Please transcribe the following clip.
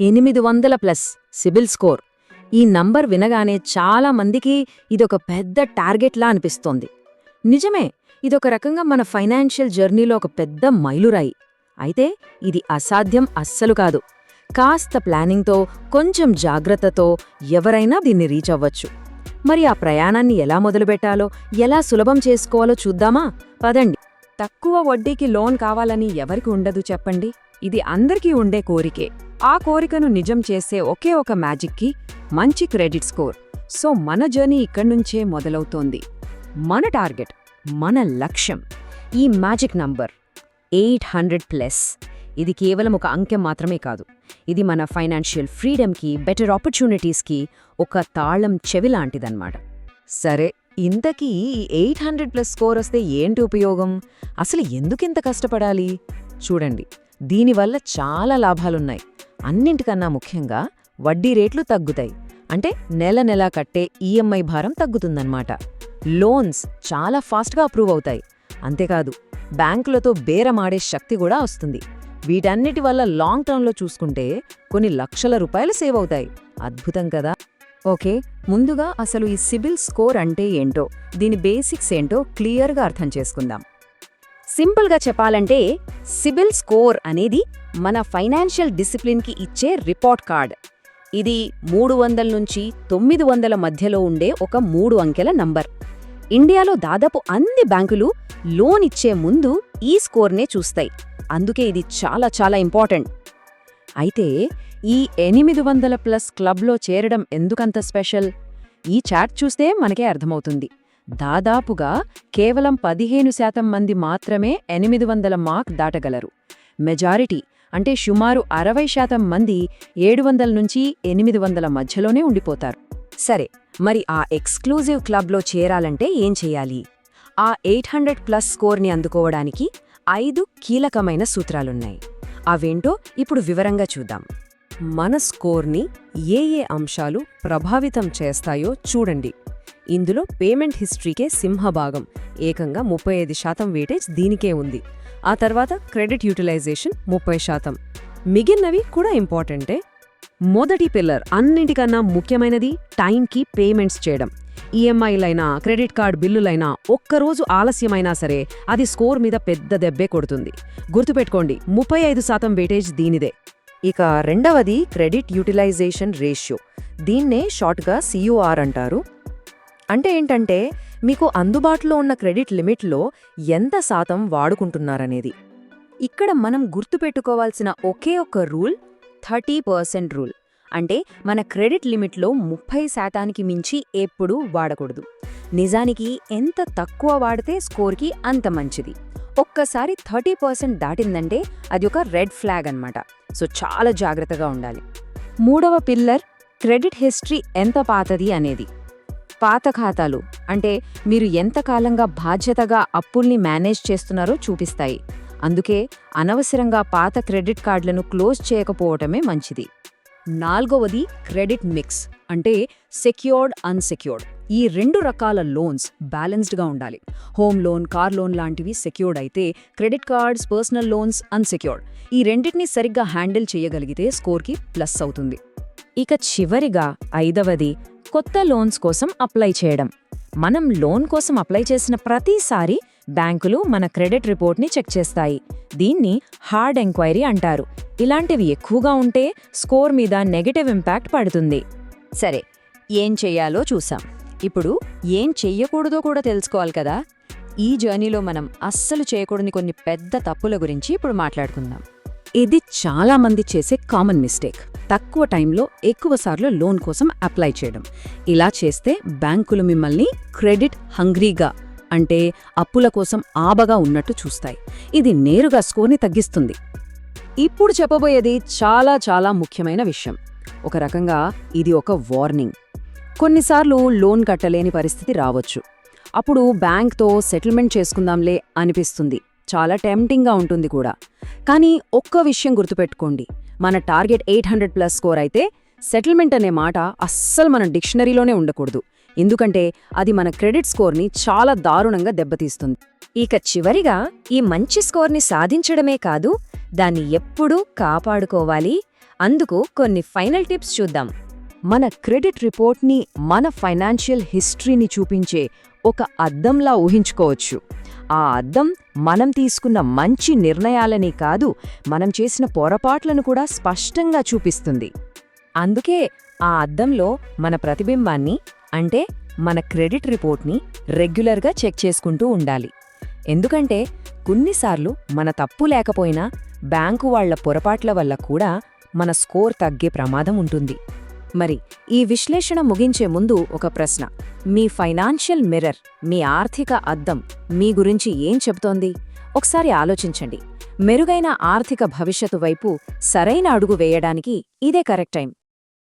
ఎనిమిది వందల plus CIBIL score. ఈ నంబర్ వినగానే చాలా మందికి ఇదొక పెద్ద టార్గెట్లా అనిపిస్తోంది. నిజమే ఇదొక రకంగా మన ఫైనాన్షియల్ జర్నీలో ఒక పెద్ద మైలురాయి. అయితే ఇది అసాధ్యం అస్సలు కాదు. కాస్త ప్లానింగ్తో కొంచెం జాగ్రత్తతో ఎవరైనా దీన్ని రీచ్ అవ్వచ్చు. మరి ఆ ప్రయాణాన్ని ఎలా మొదలుపెట్టాలో ఎలా సులభం చేసుకోవాలో చూద్దామా? పదండి. తక్కువ వడ్డీకి లోన్ కావాలని ఎవరికి ఉండదు చెప్పండి? ఇది అందరికీ ఉండే కోరికే. ఆ కోరికను నిజం చేసే ఒకే ఒక మ్యాజిక్కి మంచి క్రెడిట్ స్కోర్. సో మన జర్నీ ఇక్కడ్నుంచే మొదలవుతోంది. మన టార్గెట్ మన లక్ష్యం. ఈ magic number eight hundred plus. ఇది కేవలం ఒక అంకెం మాత్రమే కాదు. ఇది మన ఫైనాన్షియల్ ఫ్రీడమ్కి బెటర్ ఆపర్చునిటీస్కి ఒక తాళం చెవి లాంటిదన్నమాట. సరే ఇంతకీ ఈ ఎయిట్ హండ్రెడ్ ప్లస్ స్కోర్ వస్తే ఏంటి ఉపయోగం? అసలు ఎందుకింత కష్టపడాలి? చూడండి. దీనివల్ల చాలా లాభాలున్నాయి. అన్నింటికన్నా ముఖ్యంగా వడ్డీ రేట్లు తగ్గుతాయి. అంటే నెల నెలా కట్టే ఈఎంఐ భారం తగ్గుతుందన్నమాట. లోన్స్ చాలా ఫాస్ట్గా అప్రూవ్ అవుతాయి. అంతేకాదు బ్యాంకులతో బేరమాడే శక్తి కూడా వస్తుంది. వీటన్నిటి వల్ల లాంగ్ టర్మ్లో చూసుకుంటే కొన్ని లక్షల రూపాయలు సేవ్ అవుతాయి. అద్భుతం కదా? ఓకే ముందుగా అసలు ఈ సిబిల్ స్కోర్ అంటే ఏంటో దీని బేసిక్స్ ఏంటో క్లియర్గా అర్థం చేసుకుందాం. సింపుల్గా చెప్పాలంటే సిబిల్ స్కోర్ అనేది మన ఫైనాన్షియల్ డిసిప్లిన్కి ఇచ్చే రిపోర్ట్ కార్డ్. ఇది మూడు వందల నుంచి తొమ్మిది వందల మధ్యలో ఉండే ఒక మూడు అంకెల నంబర్. ఇండియాలో దాదాపు అన్ని బ్యాంకులు లోన్ ఇచ్చే ముందు ఈ స్కోర్నే చూస్తాయి. అందుకే ఇది చాలా చాలా ఇంపార్టెంట్. అయితే ఈ ఎనిమిది వందల ప్లస్ క్లబ్లో చేరడం ఎందుకంత స్పెషల్? ఈ చాట్ చూస్తే మనకే అర్థమవుతుంది. దాదాపుగా కేవలం పదిహేను శాతం మంది మాత్రమే ఎనిమిది వందల మార్క్ దాటగలరు. మెజారిటీ అంటే సుమారు అరవై శాతం మంది ఏడు వందల నుంచి ఎనిమిది వందల మధ్యలోనే ఉండిపోతారు. సరే మరి ఆ ఎక్స్క్లూజివ్ క్లబ్లో చేరాలంటే ఏం చేయాలి? ఆ ఎయిట్ హండ్రెడ్ ప్లస్ స్కోర్ని అందుకోవడానికి ఐదు కీలకమైన సూత్రాలున్నాయి. అవేంటో ఇప్పుడు వివరంగా చూద్దాం. మన స్కోర్ని ఏ ఏ అంశాలు ప్రభావితం చేస్తాయో చూడండి. ఇందులో పేమెంట్ హిస్టరీకే సింహభాగం. ఏకంగా ముప్పై ఐదు శాతం వేటేజ్ దీనికే ఉంది. ఆ తర్వాత క్రెడిట్ యూటిలైజేషన్ ముప్పై శాతం. మిగిలినవి కూడా ఇంపార్టెంటే. మొదటి పిల్లర్ అన్నింటికన్నా ముఖ్యమైనది టైంకి పేమెంట్స్ చేయడం. ఈఎంఐలైనా క్రెడిట్ కార్డ్ బిల్లులైనా ఒక్కరోజు ఆలస్యమైనా సరే అది స్కోర్ మీద పెద్ద దెబ్బే కొడుతుంది. గుర్తుపెట్టుకోండి ముప్పై ఐదు శాతం వెయిటేజ్ దీనిదే. ఇక రెండవది క్రెడిట్ యూటిలైజేషన్ రేషియో. దీన్నే షార్ట్గా సియూఆర్ అంటారు. అంటే ఏంటంటే మీకు అందుబాటులో ఉన్న క్రెడిట్ లిమిట్లో ఎంత శాతం వాడుకుంటున్నారనేది. ఇక్కడ మనం గుర్తుపెట్టుకోవాల్సిన ఒకే ఒక్క రూల్ థర్టీ పర్సెంట్ రూల్. అంటే మన క్రెడిట్ లిమిట్లో ముప్పై శాతానికి మించి ఎప్పుడూ వాడకూడదు. నిజానికి ఎంత తక్కువ వాడితే స్కోర్కి అంత మంచిది. ఒక్కసారి థర్టీ పర్సెంట్ దాటిందంటే అది ఒక రెడ్ ఫ్లాగ్ అన్నమాట. సో చాలా జాగ్రత్తగా ఉండాలి. మూడవ పిల్లర్ క్రెడిట్ హిస్టరీ ఎంత పాతది అనేది. పాత ఖాతాలు అంటే మీరు ఎంతకాలంగా బాధ్యతగా అప్పుల్ని మేనేజ్ చేస్తున్నారో చూపిస్తాయి. అందుకే అనవసరంగా పాత క్రెడిట్ కార్డులను క్లోజ్ చేయకపోవటమే మంచిది. నాల్గవది క్రెడిట్ మిక్స్ అంటే సెక్యూర్డ్ అన్సెక్యూర్డ్. ఈ రెండు రకాల లోన్స్ బ్యాలెన్స్డ్గా ఉండాలి. హోమ్ లోన్ కార్ లోన్ లాంటివి సెక్యూర్డ్ అయితే credit cards personal loans unsecured. ఈ రెండింటిని సరిగ్గా హ్యాండిల్ చేయగలిగితే స్కోర్కి ప్లస్ అవుతుంది. ఇక చివరిగా ఐదవది కొత్త లోన్స్ కోసం అప్లై చేయడం. మనం లోన్ కోసం అప్లై చేసిన ప్రతిసారి బ్యాంకులు మన క్రెడిట్ రిపోర్ట్ని చెక్ చేస్తాయి. దీన్ని హార్డ్ ఎంక్వైరీ అంటారు. ఇలాంటివి ఎక్కువగా ఉంటే స్కోర్ మీద నెగటివ్ ఇంపాక్ట్ పడుతుంది. సరే ఏం చెయ్యాలో చూసాం. ఇప్పుడు ఏం చెయ్యకూడదో కూడా తెలుసుకోవాలి కదా. ఈ జర్నీలో మనం అస్సలు చేయకూడని కొన్ని పెద్ద తప్పుల గురించి ఇప్పుడు మాట్లాడుకుందాం. ఇది చాలామంది చేసే కామన్ మిస్టేక్ తక్కువ టైంలో ఎక్కువసార్లు లోన్ కోసం అప్లై చేయడం. ఇలా చేస్తే బ్యాంకులు మిమ్మల్ని క్రెడిట్ హంగ్రీగా అంటే అప్పుల కోసం ఆబగా ఉన్నట్టు చూస్తాయి. ఇది నేరుగా స్కోర్ని తగ్గిస్తుంది. ఇప్పుడు చెప్పబోయేది చాలా చాలా ముఖ్యమైన విషయం. ఒక రకంగా ఇది ఒక వార్నింగ్ కొన్నిసార్లు లోన్ కట్టలేని పరిస్థితి రావచ్చు. అప్పుడు బ్యాంక్తో సెటిల్మెంట్ చేసుకుందాంలే అనిపిస్తుంది. చాలా టెంప్టింగ్గా ఉంటుంది కూడా. కానీ ఒక్క విషయం గుర్తుపెట్టుకోండి. మన target eight hundred plus score అయితే సెటిల్మెంట్ అనే మాట అస్సలు మన డిక్షనరీలోనే ఉండకూడదు. ఎందుకంటే అది మన క్రెడిట్ స్కోర్ని చాలా దారుణంగా దెబ్బతీస్తుంది. ఇక చివరిగా ఈ మంచి స్కోర్ని సాధించడమే కాదు దాన్ని ఎప్పుడూ కాపాడుకోవాలి. అందుకు కొన్ని ఫైనల్ టిప్స్ చూద్దాం. మన క్రెడిట్ రిపోర్ట్ని మన ఫైనాన్షియల్ హిస్టరీని చూపించే ఒక అద్దంలా ఊహించుకోవచ్చు. ఆ అద్దం మనం తీసుకున్న మంచి నిర్ణయాలని కాదు మనం చేసిన పొరపాట్లను కూడా స్పష్టంగా చూపిస్తుంది. అందుకే ఆ అద్దంలో మన ప్రతిబింబాన్ని అంటే మన క్రెడిట్ రిపోర్ట్ని రెగ్యులర్గా చెక్ చేసుకుంటూ ఉండాలి. ఎందుకంటే కొన్నిసార్లు మన తప్పు లేకపోయినా బ్యాంకు వాళ్ళ పొరపాట్ల వల్ల కూడా మన స్కోర్ తగ్గే ప్రమాదం ఉంటుంది. మరి ఈ విశ్లేషణ ముగించే ముందు ఒక ప్రశ్న. మీ ఫైనాన్షియల్ మిర్రర్ మీ ఆర్థిక అద్దం మీ గురించి ఏం చెబుతోంది? ఒకసారి ఆలోచించండి. మెరుగైన ఆర్థిక భవిష్యత్తు వైపు సరైన అడుగు వేయడానికి ఇదే కరెక్ట్ టైం.